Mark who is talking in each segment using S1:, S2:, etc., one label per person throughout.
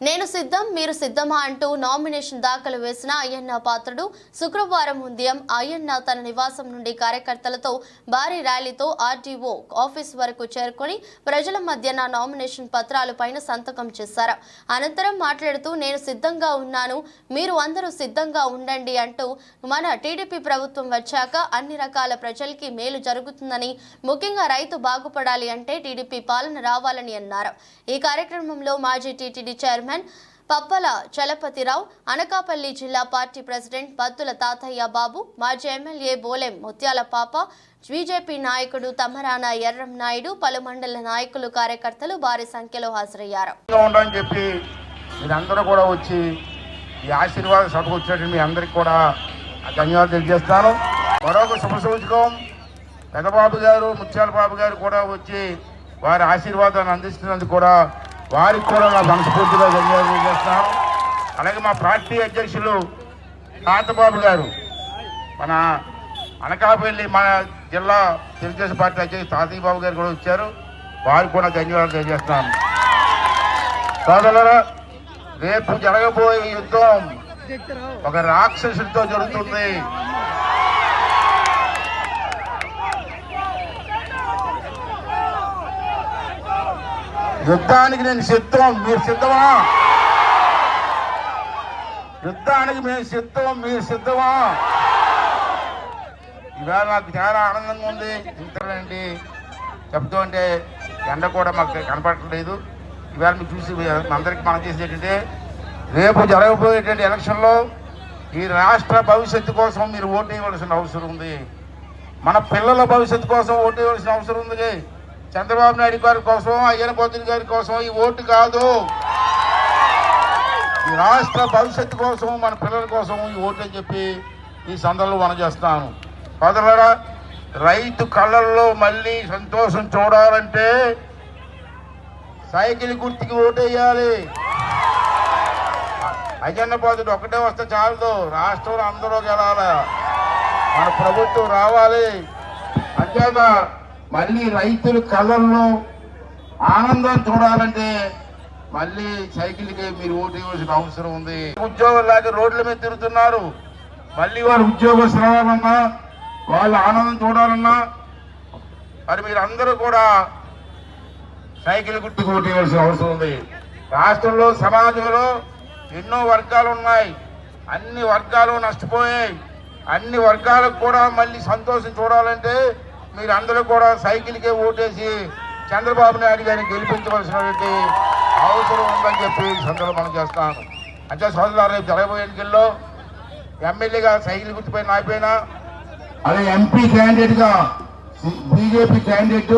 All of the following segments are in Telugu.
S1: నేను సిద్ధం మీరు సిద్ధమా అంటూ నామినేషన్ దాఖలు వేసిన అయ్యన్న పాత్రుడు శుక్రవారం ఉదయం అయ్యన్న తన నివాసం నుండి కార్యకర్తలతో భారీ ర్యాలీతో ఆర్డీఓ ఆఫీస్ వరకు చేరుకొని ప్రజల మధ్యన నామినేషన్ పత్రాలు పైన సంతకం చేశారు. అనంతరం మాట్లాడుతూ నేను సిద్ధంగా ఉన్నాను మీరు అందరూ సిద్ధంగా ఉండండి అంటూ మన టీడీపీ ప్రభుత్వం వచ్చాక అన్ని రకాల ప్రజలకి మేలు జరుగుతుందని ముఖ్యంగా రైతు బాగుపడాలి అంటే టీడీపీ పాలన రావాలని అన్నారు. ఈ కార్యక్రమంలో మాజీ టీటీడీ చైర్మన్ పప్పల చలపతిరావు అనకాపల్లి జిల్లా పార్టీ ప్రెసిడెంట్ బత్తుల తాతయ్య బాబు మాజీ ఎమ్మెల్యే బోలెం ముత్యాల పాప బీజేపీ నాయకుడు తమరాన ఎర్రం నాయుడు పలు మండల నాయకులు కార్యకర్తలు భారీ సంఖ్యలో హాజరయ్యారు.
S2: చెప్పి మీరందరూ కూడా వచ్చి ఈ ఆశీర్వాద సభకు వచ్చినట్టు మీ అందరికి కూడా ధన్యవాదాలు తెలియజేస్తాను. మరొక శుభసూచకం పెద్దబాబు గారు ముత్యాల బాబు గారు కూడా వచ్చి వారి ఆశీర్వాదాన్ని అందిస్తున్నందుకు కూడా వారికి కూడా మా మనస్ఫూర్తిగా ధన్యవాదాలు తెలియజేస్తాను అలాగే మా పార్టీ అధ్యక్షులు తాతబాబు గారు మన అనకాపల్లి మన జిల్లా తెలుగుదేశం పార్టీ అధ్యక్షులు తాతయ్యబాబు గారు కూడా వచ్చారు. వారికి కూడా ధన్యవాదాలు తెలియజేస్తున్నాను సోదరులరా రేపు జరగబోయే యుద్ధం ఒక రాక్షసుడితో జరుగుతుంది. యుద్ధానికి నేను సిద్ధం మీరు సిద్ధమా? యుద్ధానికి మేము సిద్ధం మీరు సిద్ధమా? ఇవాళ నాకు చాలా ఆనందంగా ఉంది. ఇంతేనండి. చెప్తూ అంటే ఎండ కూడా మాకు కనపడట్లేదు ఇవాళ మీరు చూసి అందరికి మనం చేసేటంటే రేపు జరగబోయేటువంటి ఎలక్షన్లో ఈ రాష్ట్ర భవిష్యత్తు కోసం మీరు ఓటు వేయవలసిన అవసరం ఉంది. మన పిల్లల భవిష్యత్తు కోసం ఓటు వేయవలసిన అవసరం ఉంది చంద్రబాబు నాయుడు గారి కోసం అయ్యన గారి కోసం ఈ ఓటు కాదు. ఈ రాష్ట్ర భవిష్యత్తు కోసం మన పిల్లల కోసం ఈ ఓటు అని చెప్పి ఈ సందర్భంలో మనం చేస్తాను సోదరులారా రైతు కళ్ళల్లో మళ్ళీ సంతోషం చూడాలంటే సైకిల్ గుర్తుకి ఓటేయాలి. అజన్న బాధుడు ఒకటే వస్తే చాలదు. రాష్ట్రంలో అందరూ గెలాల. మన ప్రభుత్వం రావాలి. అంతేదా మళ్ళీ రైతుల కళ్ళల్లో ఆనందం చూడాలంటే మళ్ళీ సైకిల్కి మీరు ఓటు ఇవ్వాల్సిన అవసరం ఉంది. ఉద్యోగులాగా రోడ్ల మీద తిరుగుతున్నారు. మళ్ళీ వారు ఉద్యోగం రావాలన్నా వాళ్ళ ఆనందం చూడాలన్నా మరి మీరు అందరూ కూడా సైకిల్ గుర్తుకు ఓటు ఇవ్వాల్సిన అవసరం ఉంది. రాష్ట్రంలో సమాజంలో ఎన్నో వర్గాలు ఉన్నాయి. అన్ని వర్గాలు నష్టపోయాయి. అన్ని వర్గాలకు కూడా మళ్ళీ సంతోషం చూడాలంటే మీరు అందరూ కూడా సైకిల్కే ఓటేసి చంద్రబాబు నాయుడు గారిని గెలిపించవలసినటువంటి అవసరం ఉందని చెప్పి సందర్భం మనం చేస్తాను. అంటే సోదరులు రేపు జరగబోయే ఎన్నికల్లో ఎమ్మెల్యేగా సైకిల్ గుర్తుపై నాయపోయినా అదే ఎంపీ క్యాండిడేట్గా బీజేపీ క్యాండిడేట్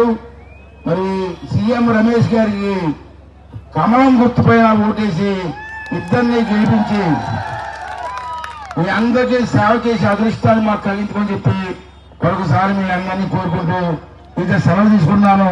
S2: మరి సీఎం రమేష్ గారికి కమలం గుర్తుపైన ఓటేసి ఇద్దరిని గెలిపించి మీ అందరికీ సేవ చేసే అదృష్టాన్ని మాకు కలిగించుకొని చెప్పి మరొకసారి మీ అందరినీ కోరుకుంటూ ఇక సెలవు తీసుకున్నాను.